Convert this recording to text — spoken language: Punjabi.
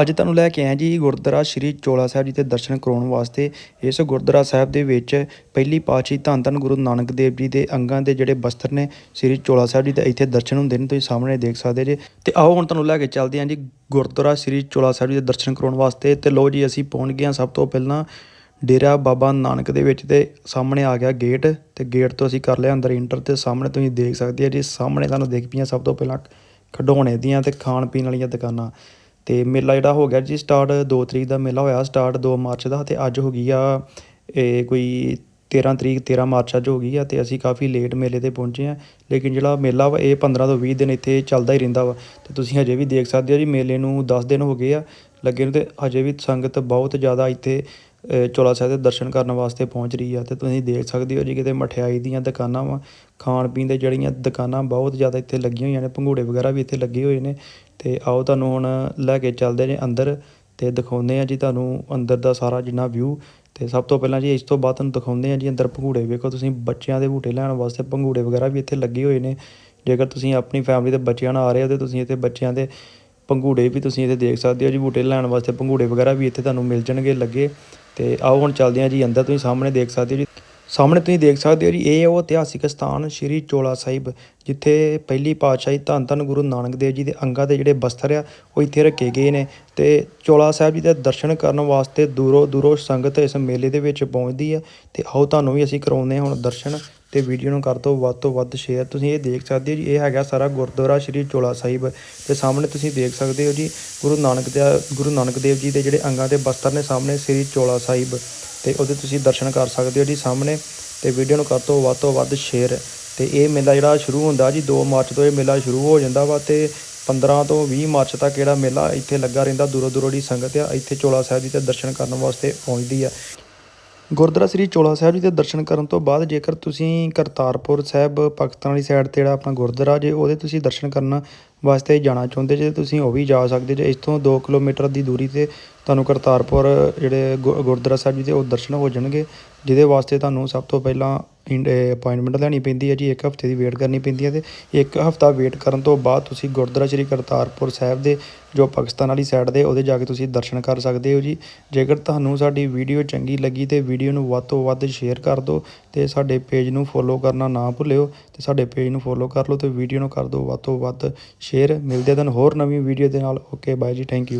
ਅੱਜ ਤੁਹਾਨੂੰ ਲੈ ਕੇ ਆਏ ਜੀ ਗੁਰਦੁਆਰਾ ਸ਼੍ਰੀ ਚੋਲਾ ਸਾਹਿਬ ਜੀ ਦੇ ਦਰਸ਼ਨ ਕਰਾਉਣ ਵਾਸਤੇ। ਇਸ ਗੁਰਦੁਆਰਾ ਸਾਹਿਬ ਦੇ ਵਿੱਚ ਪਹਿਲੀ ਪਾਤਸ਼ਾਹੀ ਧੰਨ ਧੰਨ ਗੁਰੂ ਨਾਨਕ ਦੇਵ ਜੀ ਦੇ ਅੰਗਾਂ ਦੇ ਜਿਹੜੇ ਬਸਤਰ ਨੇ, ਸ਼੍ਰੀ ਚੋਲਾ ਸਾਹਿਬ ਜੀ ਦੇ ਇੱਥੇ ਦਰਸ਼ਨ ਹੁੰਦੇ ਨੇ, ਤੁਸੀਂ ਸਾਹਮਣੇ ਦੇਖ ਸਕਦੇ ਜੇ। ਤੇ ਆਓ ਹੁਣ ਤੁਹਾਨੂੰ ਲੈ ਕੇ ਚੱਲਦੇ ਹਾਂ ਜੀ ਗੁਰਦੁਆਰਾ ਸ਼੍ਰੀ ਚੋਲਾ ਸਾਹਿਬ ਜੀ ਦੇ ਦਰਸ਼ਨ ਕਰਾਉਣ ਵਾਸਤੇ। ਤੇ ਲੋ ਜੀ ਅਸੀਂ ਪਹੁੰਚ ਗਏ ਹਾਂ ਸਭ ਤੋਂ ਪਹਿਲਾਂ ਡੇਰਾ ਬਾਬਾ ਨਾਨਕ ਦੇ ਵਿੱਚ ਤੇ ਸਾਹਮਣੇ ਆ ਗਿਆ ਗੇਟ। ਤੇ ਗੇਟ ਤੋਂ ਅਸੀਂ ਕਰ ਲਿਆ ਅੰਦਰ ਇੰਟਰ ਤੇ ਸਾਹਮਣੇ ਤੁਸੀਂ ਦੇਖ ਸਕਦੇ ਆ ਜੀ, ਸਾਹਮਣੇ ਤੁਹਾਨੂੰ ਦੇਖ ਪਈਆਂ ਸਭ ਤੋਂ ਪਹਿਲਾਂ ਖਿਡੌਣੇ ਦੀਆਂ ਤੇ ਖਾਣ ਪੀਣ ਵਾਲੀਆਂ ਦੁਕਾਨਾਂ। ਅਤੇ ਮੇਲਾ ਜਿਹੜਾ ਹੋ ਗਿਆ ਜੀ ਸਟਾਰਟ ਦੋ ਤਰੀਕ ਦਾ ਮੇਲਾ ਹੋਇਆ ਸਟਾਰਟ ਦੋ ਮਾਰਚ ਦਾ ਅਤੇ ਅੱਜ ਹੋ ਗਈ ਆ, ਇਹ ਕੋਈ 13 ਤਰੀਕ 13 ਮਾਰਚ ਅੱਜ ਹੋ ਗਈ ਆ ਅਤੇ ਅਸੀਂ ਕਾਫੀ ਲੇਟ ਮੇਲੇ ਤੇ ਪਹੁੰਚੇ ਹਾਂ ਲੇਕਿਨ ਜਿਹੜਾ ਮੇਲਾ ਵਾ ਇਹ 15 ਤੋਂ ਵੀਹ ਦਿਨ ਇੱਥੇ ਚੱਲਦਾ ਹੀ ਰਹਿੰਦਾ ਵਾ ਅਤੇ ਤੁਸੀਂ ਹਜੇ ਵੀ ਦੇਖ ਸਕਦੇ ਹੋ ਜੀ ਮੇਲੇ ਨੂੰ ਦਸ ਦਿਨ ਹੋ ਗਏ ਆ, ਲੱਗੇ ਨੂੰ ਅਤੇ ਹਜੇ ਵੀ ਸੰਗਤ ਬਹੁਤ ਜ਼ਿਆਦਾ ਇੱਥੇ ਚੋਲਾ ਸਾਹਿਬ ਦੇ ਦਰਸ਼ਨ ਕਰਨ ਵਾਸਤੇ ਪਹੁੰਚ ਰਹੀ ਆ ਤੇ ਤੁਸੀਂ ਦੇਖ ਸਕਦੇ ਹੋ ਜੀ ਕਿਤੇ ਮਠਿਆਈ ਦੀਆਂ ਦੁਕਾਨਾਂ ਵਾ, ਖਾਣ ਪੀਣ ਦੇ ਜਿਹੜੀਆਂ ਦੁਕਾਨਾਂ ਬਹੁਤ ਜ਼ਿਆਦਾ ਇੱਥੇ ਲੱਗੀਆਂ ਹੋਈਆਂ ਨੇ, ਭੰਗੂੜੇ ਵਗੈਰਾ ਵੀ ਇੱਥੇ ਲੱਗੇ ਹੋਏ ਨੇ ਤੇ ਆਓ ਤੁਹਾਨੂੰ ਹੁਣ ਲੈ ਕੇ ਚੱਲਦੇ ਨੇ ਅੰਦਰ ਤੇ ਦਿਖਾਉਂਦੇ ਆ ਜੀ ਤੁਹਾਨੂੰ ਅੰਦਰ ਦਾ ਸਾਰਾ ਜਿੰਨਾ ਵਿਊ ਤੇ ਸਭ ਤੋਂ ਪਹਿਲਾਂ ਜੀ ਇਸ ਤੋਂ ਬਾਅਦ ਤੁਹਾਨੂੰ ਦਿਖਾਉਂਦੇ ਆ ਜੀ ਅੰਦਰ ਭੰਗੂੜੇ, ਵੇਖੋ ਤੁਸੀਂ ਬੱਚਿਆਂ ਦੇ ਬੂਟੇ ਲੈਣ ਵਾਸਤੇ ਭੰਗੂੜੇ ਵਗੈਰਾ ਵੀ ਇੱਥੇ ਲੱਗੇ ਹੋਏ ਨੇ, ਜੇਕਰ ਤੁਸੀਂ ਆਪਣੀ ਫੈਮਿਲੀ ਦੇ ਬੱਚਿਆਂ ਨਾਲ ਆ ਰਹੇ ਹੋ ਤੇ ਤੁਸੀਂ ਇੱਥੇ ਬੱਚਿਆਂ ਦੇ ਭੰਗੂੜੇ ਵੀ ਤੁਸੀਂ ਇੱਥੇ ਦੇਖ ਸਕਦੇ ਹੋ ਜੀ, ਬੂਟੇ ਲੈਣ ਵਾਸਤੇ ਭੰਗੂੜੇ ਵਗੈਰਾ ਵੀ ਇੱਥੇ ਤੁਹਾਨੂੰ ਮਿਲ ਜਾਣਗੇ ਲੱਗੇ। ਤੇ ਆਓ ਹੁਣ ਚੱਲਦੇ ਹਾਂ ਜੀ, ਅੰਦਰ ਤੁਸੀਂ ਸਾਹਮਣੇ ਦੇਖ ਸਕਦੇ ਹੋ ਜੀ। ਸਾਹਮਣੇ ਤੁਸੀਂ ਦੇਖ ਸਕਦੇ ਹੋ ਜੀ, ਇਹ ਉਹ ਇਤਿਹਾਸਿਕ ਸਥਾਨ ਸ਼੍ਰੀ ਚੋਲਾ ਸਾਹਿਬ, ਜਿੱਥੇ ਪਹਿਲੀ ਪਾਤਸ਼ਾਹੀ ਧੰਨ ਧੰਨ ਗੁਰੂ ਨਾਨਕ ਦੇਵ ਜੀ ਦੇ ਅੰਗਾਂ ਦੇ ਜਿਹੜੇ ਬਸਤਰ ਆ, ਉਹ ਇੱਥੇ ਰੱਖੇ ਗਏ ਨੇ ਤੇ ਚੋਲਾ ਸਾਹਿਬ ਜੀ ਦੇ ਦਰਸ਼ਨ ਕਰਨ ਵਾਸਤੇ ਦੂਰੋਂ ਦੂਰੋਂ ਸੰਗਤ ਇਸ ਮੇਲੇ ਦੇ ਵਿੱਚ ਪਹੁੰਚਦੀ ਆ। ਤੇ ਆਓ ਤੁਹਾਨੂੰ ਵੀ ਅਸੀਂ ਕਰਾਉਂਦੇ ਹਾਂ ਹੁਣ ਦਰਸ਼ਨ। ਤੇ ਵੀਡੀਓ ਨੂੰ ਕਰ ਦਿਓ ਵੱਧ ਤੋਂ ਵੱਧ ਸ਼ੇਅਰ ਤੁਸੀਂ ਇਹ ਦੇਖ ਸਕਦੇ ਹੋ ਜੀ, ਇਹ ਹੈਗਾ ਸਾਰਾ ਗੁਰਦੁਆਰਾ ਸ਼੍ਰੀ ਚੋਲਾ ਸਾਹਿਬ। ਤੇ ਸਾਹਮਣੇ ਤੁਸੀਂ ਦੇਖ ਸਕਦੇ ਹੋ ਜੀ, ਗੁਰੂ ਨਾਨਕ ਦੇ, ਗੁਰੂ ਨਾਨਕ ਦੇਵ ਜੀ ਦੇ ਜਿਹੜੇ ਅੰਗਾਂ ਦੇ ਬਸਤਰ ਨੇ ਸਾਹਮਣੇ ਸ਼੍ਰੀ ਚੋਲਾ ਸਾਹਿਬ। ਤੇ ਉਹਦੇ ਤੁਸੀਂ ਦਰਸ਼ਨ ਕਰ ਸਕਦੇ ਹੋ ਜੀ ਸਾਹਮਣੇ। ਤੇ ਵੀਡੀਓ ਨੂੰ ਕਰ ਦਿਓ ਵੱਧ ਤੋਂ ਵੱਧ ਸ਼ੇਅਰ ਤੇ ਇਹ ਮੇਲਾ ਜਿਹੜਾ ਸ਼ੁਰੂ ਹੁੰਦਾ ਜੀ 2 ਮਾਰਚ ਤੋਂ ਇਹ ਮੇਲਾ ਸ਼ੁਰੂ ਹੋ ਜਾਂਦਾ ਵਾ ਤੇ 15 ਤੋਂ 20 ਮਾਰਚ ਤੱਕ ਜਿਹੜਾ ਮੇਲਾ ਇੱਥੇ ਲੱਗਾ ਰਹਿੰਦਾ, ਦੂਰੋਂ ਦੂਰੋਂ ਦੀ ਸੰਗਤ ਆ, ਇੱਥੇ ਚੋਲਾ ਸਾਹਿਬ ਜੀ ਦੇ ਦਰਸ਼ਨ ਕਰਨ ਵਾਸਤੇ ਪਹੁੰਚਦੀ ਆ। ਗੁਰਦੁਆਰਾ ਸ੍ਰੀ ਚੋਲਾ ਸਾਹਿਬ ਜੀ ਦੇ ਦਰਸ਼ਨ ਕਰਨ ਤੋਂ ਬਾਅਦ ਜੇਕਰ ਤੁਸੀਂ ਕਰਤਾਰਪੁਰ ਸਾਹਿਬ ਪਾਕਿਸਤਾਨ ਵਾਲੀ ਸਾਈਡ ਤੇ ਜਿਹੜਾ ਆਪਣਾ ਗੁਰਦੁਆਰਾ ਜੇ ਉਹਦੇ ਤੁਸੀਂ ਦਰਸ਼ਨ ਕਰਨ ਵਾਸਤੇ ਜਾਣਾ ਚਾਹੁੰਦੇ ਜੇ ਤੁਸੀਂ ਉਹ ਵੀ ਜਾ ਸਕਦੇ ਜੇ, ਇਸ ਤੋਂ 2 ਕਿਲੋਮੀਟਰ ਦੀ ਦੂਰੀ ਤੇ ਤੁਹਾਨੂੰ ਕਰਤਾਰਪੁਰ ਜਿਹੜੇ ਗੁ- ਗੁਰਦੁਆਰਾ ਸਾਹਿਬ ਜੀ ਦੇ ਉਹ ਦਰਸ਼ਨ ਹੋ ਜਾਣਗੇ, ਜਿਹਦੇ ਵਾਸਤੇ ਤੁਹਾਨੂੰ ਸਭ ਤੋਂ ਪਹਿਲਾਂ ਅਪਾਇੰਟਮੈਂਟ ਲੈਣੀ ਪੈਂਦੀ ਹੈ ਜੀ, ਇੱਕ ਹਫ਼ਤੇ ਦੀ ਵੇਟ ਕਰਨੀ ਪੈਂਦੀ ਹੈ ਤੇ ਇੱਕ ਹਫ਼ਤਾ ਵੇਟ ਕਰਨ ਤੋਂ ਬਾਅਦ ਤੁਸੀਂ ਗੁਰਦੁਆਰਾ ਸ੍ਰੀ ਕਰਤਾਰਪੁਰ ਸਾਹਿਬ ਦੇ, ਜੋ ਪਾਕਿਸਤਾਨ ਵਾਲੀ ਸਾਈਡ ਦੇ, ਉਹਦੇ ਜਾ ਕੇ ਤੁਸੀਂ ਦਰਸ਼ਨ ਕਰ ਸਕਦੇ ਹੋ ਜੀ। ਜੇਕਰ ਤੁਹਾਨੂੰ ਸਾਡੀ ਵੀਡੀਓ ਚੰਗੀ ਲੱਗੀ ਤੇ ਵੀਡੀਓ ਨੂੰ ਵੱਧ ਤੋਂ ਵੱਧ ਸ਼ੇਅਰ ਕਰ ਦਿਓ ਤੇ ਸਾਡੇ ਪੇਜ ਨੂੰ ਫੋਲੋ ਕਰਨਾ ਨਾ ਭੁੱਲਿਓ ਤੇ ਸਾਡੇ ਪੇਜ ਨੂੰ ਫੋਲੋ ਕਰ ਲਓ ਤੇ ਵੀਡੀਓ ਨੂੰ ਕਰ ਦਿਓ ਵੱਧ ਤੋਂ ਵੱਧ ਸ਼ੇਅਰ ਮਿਲਦੇ ਦਿਨ ਹੋਰ ਨਵੀਂ ਵੀਡੀਓ ਦੇ ਨਾਲ। ਓਕੇ ਬਾਏ ਜੀ ਥੈਂਕ ਯੂ